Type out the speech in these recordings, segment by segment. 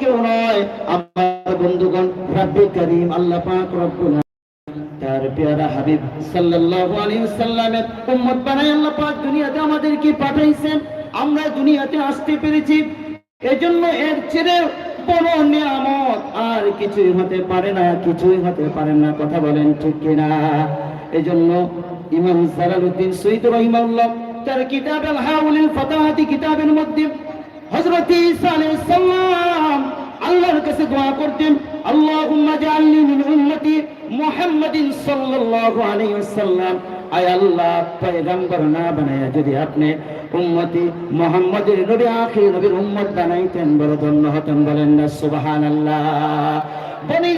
কেউ নয়। আমার বন্ধুগণ, রাব্বি করিম, আল্লাহ পাক রব্বুল তার পেয়ারা হাবিব সাল্লাল্লাহু আলাইহি ওয়াসাল্লামের উম্মত বানাই আল্লাহ পাক দুনিয়াতে আমাদেরকে পাঠাইছেন। আমরা দুনিয়াতে আসতে পেরেছি। এজন্য এর ছেড়ে বড় নিয়ামত আর কিছুই হতে পারে না, কিছুই হতে পারে না। কথা বলেন ঠিক কিনা? এজন্য ইমাম জালালউদ্দিন সৈয়দ রহিমাহুল্লাহ তার কিতাব আল হাউলিল ফাতাহাতি কিতাবের মধ্যে হযরত ঈসা আলাইহিস সালাম কাছে দোয়া করতেন, আল্লাহুম্মা জাআলনি মিন উম্মতি মুহাম্মাদিন সাল্লাল্লাহু আলাইহি ওয়াসাল্লাম। আয় আল্লাহ, পয়গম্বর না বানায়া যদি আপনি উম্মতি মুহাম্মাদের নবী, আখির নবীর উম্মত বানাইতেন, বড় ধন্য হতেন, বলেন না, সুবহানাল্লাহ। বনি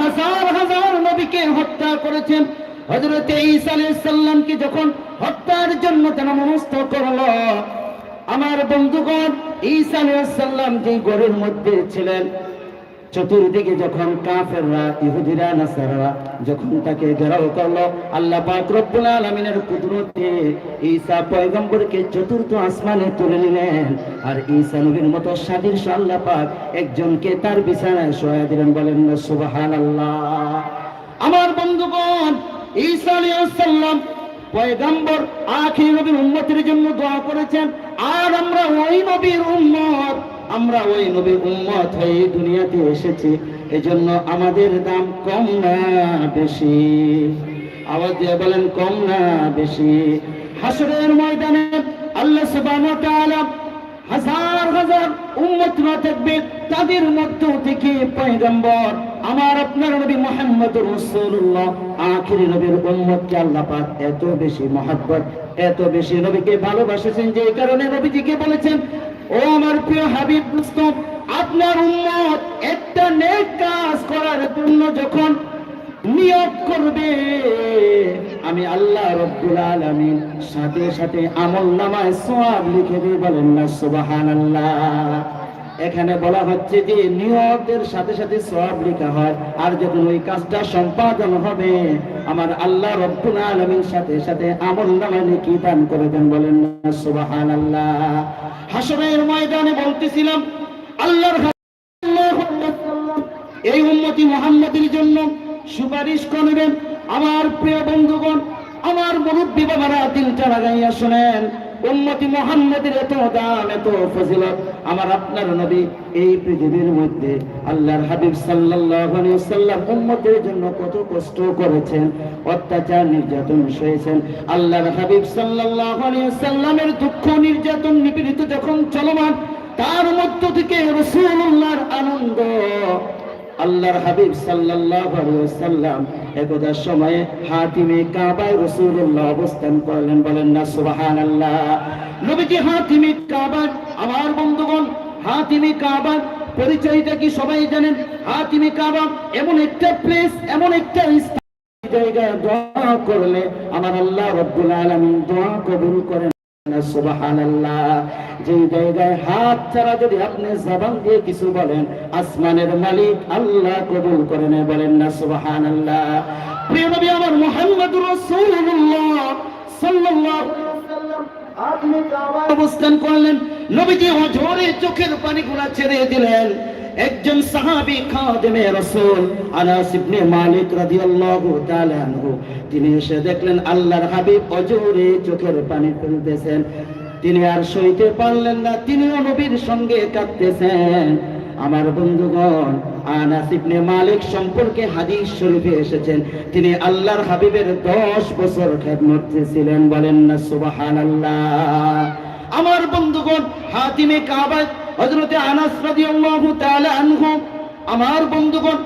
হাজার হাজার নবীকে হত্যা করেছেন। হযরত ঈসা আলাইহিস সালামকে যখন হত্যার জন্য তারা মনস্থ করল, আমার বন্ধুগণ, ঈসা আলাইহিসসালাম যে ঘরের মধ্যে ছিলেন চতুর্দিকে যখন কাফেররা, ইহুদিরা নাসারা যখন তাকে ঘেরাও করল, আল্লাহ পাক রব্বুল আলামিনের কুদরতে ঈসা পয়গম্বরকে চতুর্থ আসমানে তুলে নিলেন। আর ঈসা নবীর মতো সাদৃশ আল্লাহ পাক একজনকে তার বিছানায় শোয়া দিলেন, বলেন, না, সুবহানাল্লাহ। আমার বন্ধুগণ, ঈসা আলাইহিস সালাম পয়গম্বর আখির নবীর উম্মতের জন্য দোয়া করেছেন, আর আমরা ওই নবীর উম্মত আমরা ওই নবীর উম্মত হয়ে দুনিয়াতে এসেছি, এজন্য আমাদের দাম কম না বেশি। আওয়াজ দিয়ে বলেন, কম না বেশি। হাসরের ময়দানে আল্লাহ সুবহানাহু ওয়া তাআলা হাজার হাজার উম্মত না থাকবে, তাদের মধ্য থেকে পয়গম্বর আমার আপনার নবী মোহাম্মদ রাসূলুল্লাহ, আখিরি নবীর উম্মতকে আল্লাহ পাক এত বেশি মহব্বত, এত বেশি নবীকে ভালোবাসেছেন যে কারণে নবীজিকে বলেছেন ও আমার প্রিয় হাবিব মুস্তফ আপনার উম্মত একটা নেক কাজ করার জন্য যখন নিয়োগ করবে, আমি আল্লাহ রব্বুল আলামিন সাথে সাথে আমল নামায় সওয়াব লিখে দিয়ে বলেন না, সুবহানাল্লাহ। এখানে বলা হচ্ছে যে নিয়তের সাথে সাথে সওয়াব লেখা হয়, আর যখন ওই কাজটা সম্পাদন হবে আমার আল্লাহ রব্বুল আলামিন সাথে সাথে আমল নামায় নেকি দান করে দেন বলেন না, সুবহানাল্লাহ। হাসরের ময়দানে বলতেছিলাম, আল্লাহর এই উম্মতি মোহাম্মদের জন্য সুপারিশ করবেন। আমার প্রিয় বন্ধুগণ, আমার মুরব্বী বাবারা, তিনটা লাগাইয়া শোনেন। উম্মতি মোহাম্মদের এত দাম এত ফজিলত। আমার আপনার নবী এই পৃথিবীর মধ্যে আল্লাহর হাবিব সাল্লাল্লাহু আলাইহি সাল্লাম জন্য কত কষ্ট করেছেন, অত্যাচার নির্যাতন সয়েছেন। আল্লাহর হাবিব সাল্লাল্লাহু সাল্লামের দুঃখ নির্যাতন নিপীড়িত যখন চলমান, তার মধ্য থেকে রাসূলুল্লাহর আনন্দ আল্লাহর হাবিব সাল্লাল্লাহু আলাইহি ওয়াসাল্লাম একদা সময়ে হাতিমে কাবায় রাসূলুল্লাহ অবস্থান করলেন, বলেন, না, সুবহানাল্লাহ। নবীজি, হাতিমে কাবা আমার বন্ধুগণ, হাতিমে কাবা পরিচয়টা কি সবাই জানেন? হাতিমে কাবা এমন একটা প্লেস এমন একটা স্থান, জায়গায় দোয়া করলে আমার আল্লাহ রব্বুল আলামিন দোয়া কবুল করেন। যে জায়গায় হাত ছাড়া যদি আপনি জবান দিয়ে কিছু বলেন, আসমানের মালিক আল্লাহ কবুল করে নেয় বলেন না, সুবহানাল্লাহ। প্রিয় নবী, আমার সাল্লাল্লাহু আপনি অবস্থান করলেন। নবীজি হজরে চোখের পানিগুলা ছেড়ে দিলেন। একজন সাহাবী খাদেমে রাসূল আনাস ইবনে মালিক রাদিয়াল্লাহু তাআলা আনহু, তিনি এসে দেখলেন আল্লাহর হাবিব অজরে চোখের পানি ফেলতেছেন। তিনি আর সইতে পারলেন না, তিনিও নবীর সঙ্গে কাঁদতেছেন। আমার বন্ধুগণ, আনাস ইবনে মালিক সম্পর্কে হাদিস শরীফে এসেছেন। তিনি আল্লাহর হাবিবের 10 বছর খেদমত ছিলেন বলেন না, সুবহানাল্লাহ। আমার বন্ধুগণ, হাতিমে কাবা হযরতে আনাস রাদিয়াল্লাহু তাআলা আনহু, আমার বন্ধুগণ,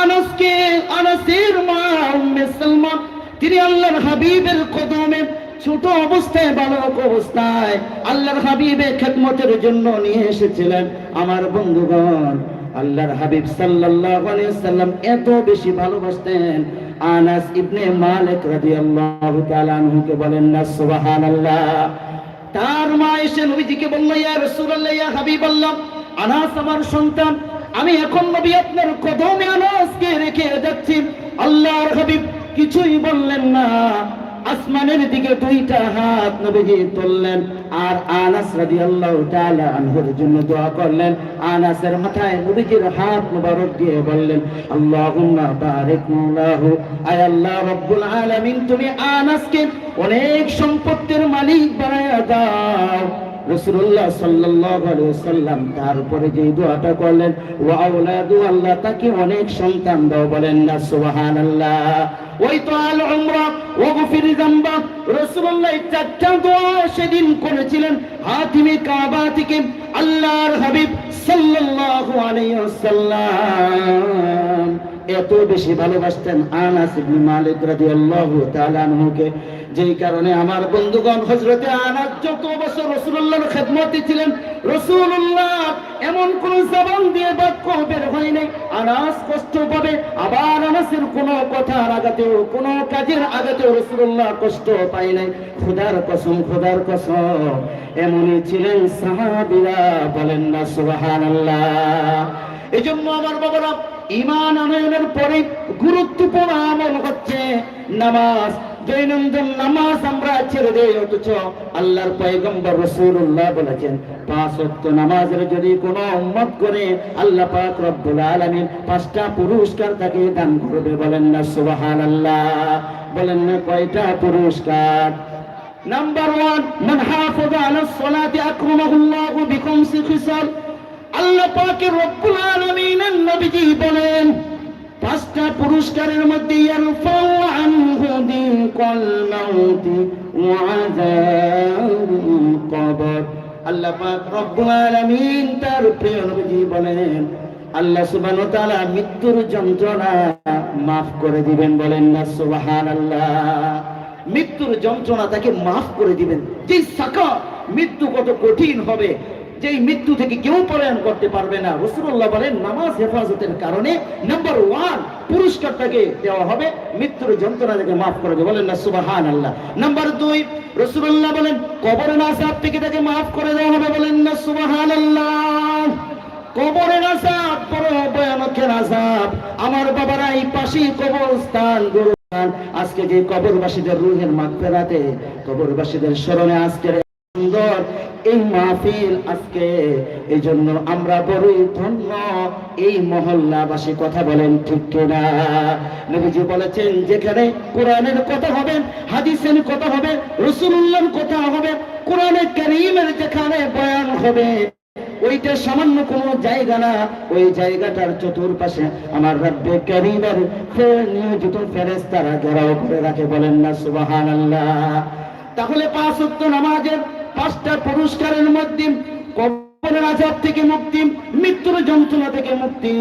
আনাসকে আনাসের মা উম্মে সালমা, তিনি আল্লাহর হাবিবের কদমে ছোট অবস্থায়, বালক অবস্থায় আল্লাহর হাবিবের খেদমতের জন্য নিয়ে এসেছিলেন। আমার বন্ধুগণ, আল্লাহর হাবিব সাল্লাল্লাহু আলাইহি সাল্লাম এত বেশি ভালোবাসতেন। আনাস ইবনে মালিক রাদিয়াল্লাহু তাআলা আনহুকে বলেন, না, সুবহানাল্লাহ। তার মা এসে নবীজিকে বলল, ইয়া রাসূলুল্লাহ, ইয়া হাবিবাল্লাহ, আনাস আমার সন্তান, আমি এখন নবী আপনার কদমে আনাসকে রেখে যাচ্ছি। আল্লাহর হাবিব কিছুই বললেন না। আসমানের দিকে দুইটা হাত নবীজি তুললেন আর আনাস রাদিয়াল্লাহু তাআলা আনহুর জন্য দোয়া করলেন। আনাসের মাথায় নবীজির হাত মুবারক দিয়ে বললেন, আল্লাহুম্মা বারিক লাহু। আয় আল্লাহ রব্বুল আলামিন, তুমি আনাসকে অনেক সম্পত্তির মালিক বানায়া দাও। রসুল্লাহ সাল্লাম তারপরে যে দোয়াটা করলেন, ওয়া আওলাদু আল্লাহ, তাকে অনেক সন্তান দাও। বলেন না, সুবহানাল্লাহ। ওই তো আল উমরা, ওগফির যামবা। রাসূলুল্লাহ চারটা দোয়া সেদিন করেছিলেন হাতিমে কাবা থেকে আল্লাহর হাবিব সাল্লাল্লাহু আলাইহি ওয়াসাল্লাম। এত বেশি ভালোবাসতেন আনাস ইবনে মালিক রাদিয়াল্লাহু তাআলা আনহুকে, যেই কারণে আমার বন্ধুগণ হযরতে আনাস যত বছর রাসূলুল্লাহর খেদমতে ছিলেন, রাসূলুল্লাহ এমন কোন জবান দিয়ে বাক্য বের হয় নাই। আনাস কষ্ট পাবে, আবার আনাসের কোনো কথার আগাতেও কোনো কাজের আগাতেও রাসূলুল্লাহ কষ্ট পায় নাই। খোদার কসম খোদার কসম, এমনই ছিলেন সাহাবীরা বলেন না, সুবহানাল্লাহ। এই জন্য আমার বাবারা ইমান আনয়নের পরে গুরুত্বপূর্ণ আমল হচ্ছে নামাজ। দৈনন্দিন নামাজ আমরা ছেড়ে দেই, অথচ আল্লাহর পয়গম্বর রাসূলুল্লাহ বলেছেন নামাজের যদি কোনো উম্মত করে, আল্লাহ পাক রব্বুল পাঁচটা পুরস্কার তাকে দান করবে। বলেন না, সুবহানাল্লাহ। বলেন না, কয়টা পুরস্কার? নাম্বার ওয়ান, মান হাফাযা আলাস সালাতি আল্লাহ পাকের রব্বুল আলামিনের নবীজি বলেন, পাঁচটা পুরস্কারের মধ্যে কবর। আল্লাহ পাক রব্বুল তার প্রিয় নবীজি বলেন, আল্লাহ সুবহানাহু ওয়া তাআলা মৃত্যুর যন্ত্রণা মাফ করে দিবেন বলেন না, সুবহানাল্লাহ। মৃত্যুর যন্ত্রণা তাকে মাফ করে দিবেন। যে সাকা মৃত্যু কত কঠিন হবে যে মৃত্যু থেকে কেউ পলায়ন করতে পারবে না। রসুল্লাহ বলেন, নামাজ হেফাজতের কারণে নাম্বার ওয়ান পুরস্কারটাকে দেওয়া হবে। মৃত্যুর যন্ত্রণা থেকে মাফ করে দেবে। বলেন না সুবাহান আল্লাহ নাম্বার দুই রসুল্লাহ বলেন কবরের আসাব থেকে তাকে মাফ করে দেওয়া হবে। বলেন না সুবাহান আল্লাহ কবরের আসাব বড় ভয়ানকের আসাব আমার বাবারা এই পাশেই কবরস্থান, গুরুস্থান। আজকে যে কবরবাসীদের রুহের মাগফিরাতে, কবরবাসীদের স্মরণে আজকের সুন্দর এই মাহফিল, আজকে এই জন্য আমরা বড়ই ধন্য। এই মহল্লাবাসী কথা বলেন ঠিক কিনা? নবীজি বলেছেন, যেখানে কোরআনের কথা হবে, হাদিসের কথা হবে, রসুল্লাহর কথা হবে, কোরআনে কারীমের যেখানে বয়ান হবে, ওইটা সামান্য কোনো জায়গা না। ওই জায়গাটার চতুর্পাশে আমার রব্বে কারীমের নিয়োজিত ফেরেশতারা ঘেরাও করে রাখে বলেন না, সুবহানাল্লাহ। তাহলে পাঁচ ওয়াক্ত নামাজের পাঁচটা পুরস্কারের মধ্যে কবরের আজাব থেকে মুক্তি, মৃত্যুর যন্ত্রণা থেকে মুক্তি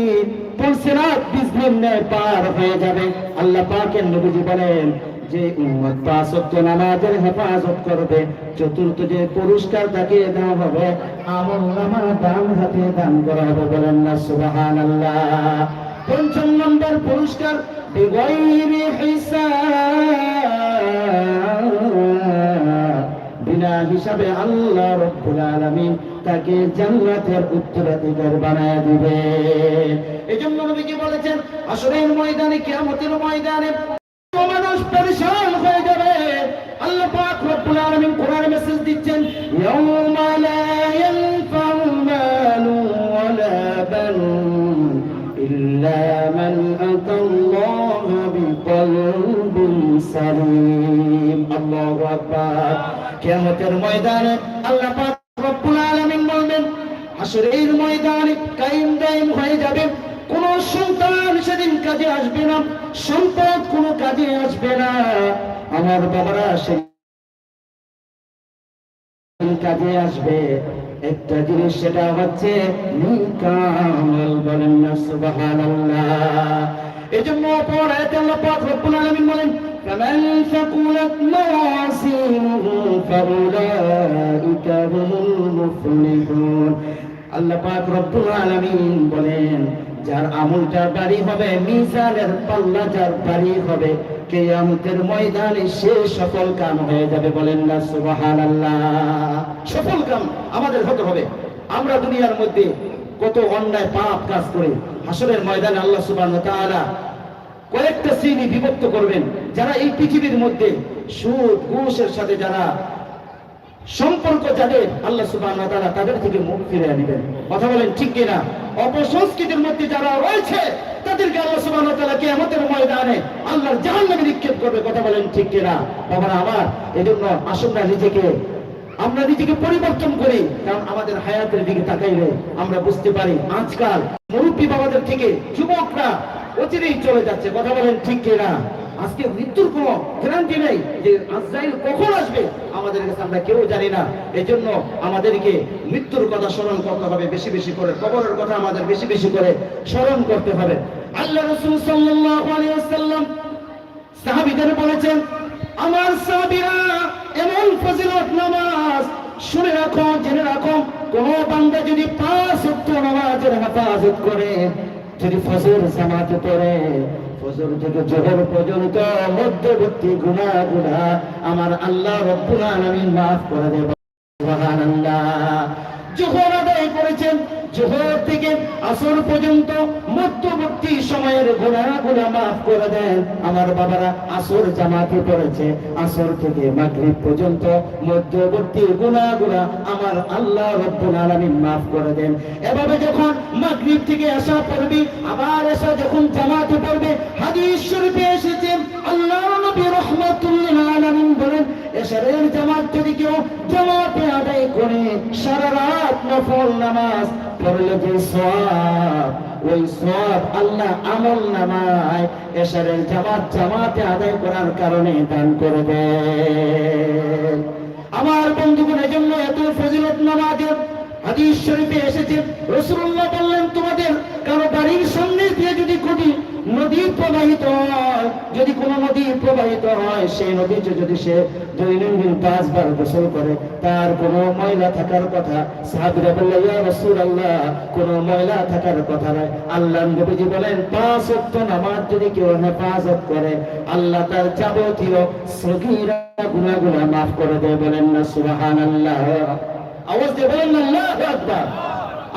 পলসেরাত বিজলির ন্যায় পার হয়ে যাবে। আল্লাহ পাকের নবীজি বলেন, যে উম্মত পাঁচ নামাজের হেফাজত করবে, চতুর্থ যে পুরস্কার তাকে দেওয়া হবে আমল নামা দান হাতে দান করা হবে। বলেন না, সুবহানাল্লাহ। পঞ্চম নম্বর পুরস্কার বিগয়রি হিসাব। বিনা হিসাবে আল্লাহ রব্বুল আলামিন তাকে জান্নাতের উত্তরাধিকার বানায় দিবে। এজন্য জন্য নবীজি বলেছেন, আসরের ময়দানে, কিয়ামতের ময়দানে মানুষ পরেশান হয়ে যাবে। কিয়ামতের ময়দানে আল্লাহ পাক রব্বুল আলামিন বলবেন হাসরের ময়দানে কায়েম দায়েম হয়ে যাবে, কোন সন্তান সেদিন কাজে আসবে না, সম্পদ কোনো কাজে আসবে না। আমার বাবারা সেদিন কাজে আসবে। একটা জিনিস সেটা হচ্ছে নিকামল বলেন না, সুবহানাল্লাহ। এজন্য অপর আয়াতে আল্লাহ পাক রব্বুল আলামিন বলেন فمن ثقلت موازينه فأولئك هم المفلحون আল্লাহ পাক রব্বুল আলামিন বলেন যার আমলটা বাড়ি হবে মিজানের পাল্লা যার বাড়ি হবে কেয়ামতের ময়দানে সে সফল কাম হয়ে যাবে বলেন না সুবহানাল্লাহ সফল কাম আমাদের হতে হবে আমরা দুনিয়ার মধ্যে কত অন্যায় পাপ কাজ করি হাসরের ময়দানে আল্লাহ সুবহানাহু ওয়া তাআলা কয়েকটা শ্রেণি বিভক্ত করবেন, যারা এই পৃথিবীর মধ্যে সুদ, ঘুষের সাথে যারা সম্পর্ক যাদের, আল্লাহ তাআলা তাদের থেকে মুখ ফিরিয়ে নেবেন। কথা বলেন ঠিক কিনা? অপসংস্কৃতির মধ্যে যারা রয়েছে, তাদেরকে আল্লাহ সুবহানাহু ওয়া তাআলা কিয়ামতের ময়দানে আল্লাহর জাহান্নামে নিক্ষেপ করবে। কথা বলেন ঠিক কিনা? বাবারা, আমার এজন্য আসুন না নিজেকে, আমরা নিজেকে পরিবর্তন করি, কারণ আমাদের হায়াতের দিকে তাকাইলে আমরা বুঝতে পারি, আজকাল মুরব্বী বাবাদের থেকে যুবকরা অচিরেই চলে যাচ্ছে। কথা বলেন ঠিক কিনা? আজকে মৃত্যুর কোনো গ্যারান্টি নেই যে আজরাইল কখন আসবে? আমাদের কাছে আমরা কেউ জানি না। এজন্য আমাদেরকে মৃত্যুর কথা স্মরণ করতে হবে, বেশি বেশি করে। কবরের কথা আমাদের বেশি বেশি করে স্মরণ করতে হবে। আল্লাহ রসুল সাল্লাল্লাহু আলাইহি ওয়াসাল্লাম সাহাবীদের বলেছেন, আমার সাহাবীরা এমন ফজিলত নামাজ শুনে রাখো, জেনে রাখো, কোন বান্দা যদি পাঁচ ওয়াক্ত নামাজের হেফাজত করে যদি ফসল জামাতে পড়ে। ফজর থেকে জোহর পর্যন্ত মধ্যবর্তী গুণা গুণা আমার আল্লাহ রব্বুল আলামিন মাফ করে দেব। সুবহানাল্লাহ। জোহর আদায় করেছেন। জোহর থেকে আসর পর্যন্ত সময়ের গুনাহ গুনাহ মাফ করে দেন। আমার বাবারা আসর জামাতে পড়েছে। আসর থেকে মাগরিব পর্যন্ত মধ্যবর্তী গুনাহ গুনাহ আমার আল্লাহ রব্বুল আলামিন মাফ করে দেন। এভাবে যখন মাগরিব থেকে আসা পড়বে, আবার এসা যখন জামাতে পড়বে, হাদিস শরীফে এসেছে আল্লাহ নবী রহমাতুল্লাহ আলামিন বলেন, এশারের জামাত যদি কেউ জামাতে আদায় করে, সারা রাত নফল নামাজ পড়লে যে সওয়াব। ওই সব আল্লাহ আমল নামায় এশারের জামাত জামাতে আদায় করার কারণে দান করে দেন। আমার বন্ধুগণ, এজন্য এত ফজিলত নামাজের হাদিস শরীফে এসেছে। রসুল্লাহ বললেন, তোমাদের কারও বাড়ির সামনে দিয়ে যদি কোটি নদী প্রবাহিত হয়। যদি কোন নদী প্রবাহিত হয়, সেই নদীতে যদি সে দৈনন্দিন পাঁচবার গোসল করে, তার কোনো ময়লা থাকার কথা সাহাবিরা বললেন, ইয়া রাসূলুল্লাহ, কোনো ময়লা থাকার কথা নয়। আল্লাহ নবীজি বলেন, পাঁচ ওয়াক্ত নামাজ যদি কেউ হেফাজত করে, আল্লাহ তার যাবতীয় সগীরা গুনাহগুলো মাফ করে দেয় বলেন না, সুবহানাল্লাহ। আওয়াজ দিয়ে বলেন, আল্লাহু আকবার।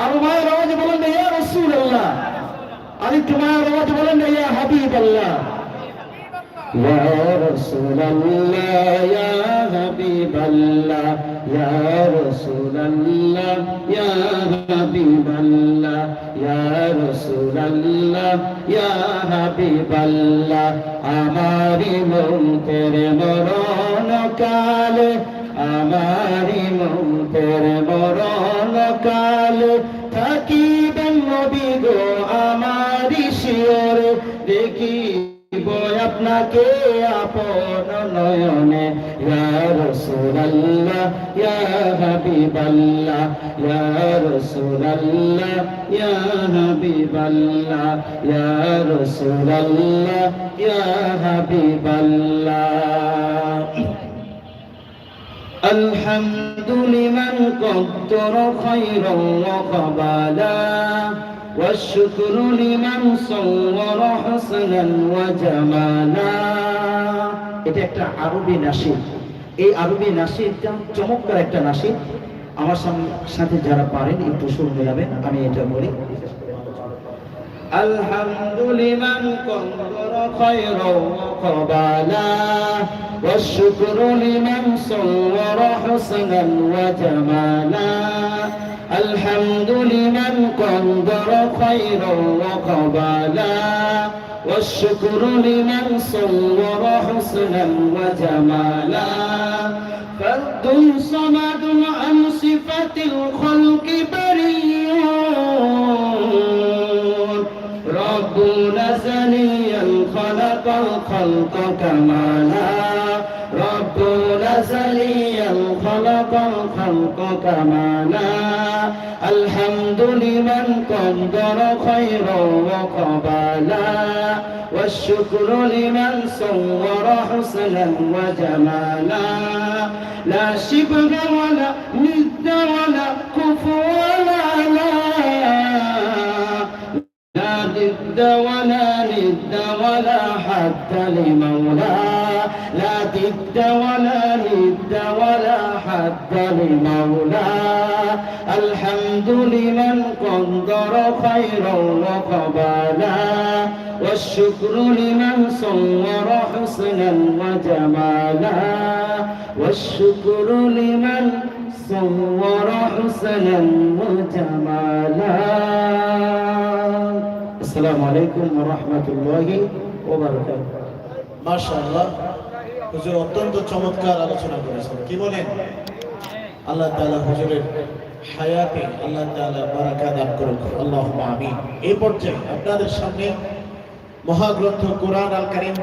আর মায়ের আওয়াজে বলেন, ইয়া রাসূলুল্লাহ আর একটু মায়ের আওয়াজে বলেন না ইয়া হাবিবাল্লাহ يا رسول الله يا حبيب الله يا رسول الله يا حبيب الله يا رسول الله يا حبيب الله আমারি মন্তের মরণ কালে আমারি মন্তের মরণ কালে থাকিবেন নবী গো আমারি শিওরে দেখি বই আপনাকে আপন নয়নে ইয়া রাসূলুল্লাহ ইয়া হাবিবাল্লাহ ইয়া রাসূলুল্লাহ ইয়া হাবিবাল্লাহ ইয়া রাসূলুল্লাহ ইয়া হাবিবাল্লাহ الحمد لمن قدر خيرا وقبلا والشكر لمن صور حسنا وجمالا এটা একটা আরবি নাসিদ এই আরবি নাসিদটা চমৎকার একটা নাসিদ আমার সাম- সাথে যারা পারেন একটু সুর মেলাবেন আমি এটা বলি الحمد لمن قدر خيرا وقبلا والشكر لمن صور حسنا وجمالا الحمد لمن قدر خيرا وقبلا والشكر لمن صور حسنا وجمالا. فرد صمد عن صفة الخلق بريء ربنا زنيا خلق الخلق كمالا. خلق الخلق كمالا. الحمد لمن قدر خيرا وقبلا والشكر لمن صور حسنا وجمالا. لا شبه ولا ند ولا كفو ولا لا. ضد ولا ند ولا حد لمولى لا ضد ولا ند ولا حد لمولى الحمد لمن قدر خيرا وقبالا والشكر لمن صور حسنا وجمالا والشكر لمن صور حسنا وجمالا السلام عليكم ورحمة الله وبركاته মাশাআল্লাহ হুজুর অত্যন্ত চমৎকার আলোচনা করেছেন কি বলেন আল্লাহ তালা হুজুরের হায়াতে আল্লাহ তালা বারাকা দান করুন। আল্লাহ আমি এ পর্যায়ে আপনাদের সামনে মহাগ্রন্থ কোরআন আল কারিম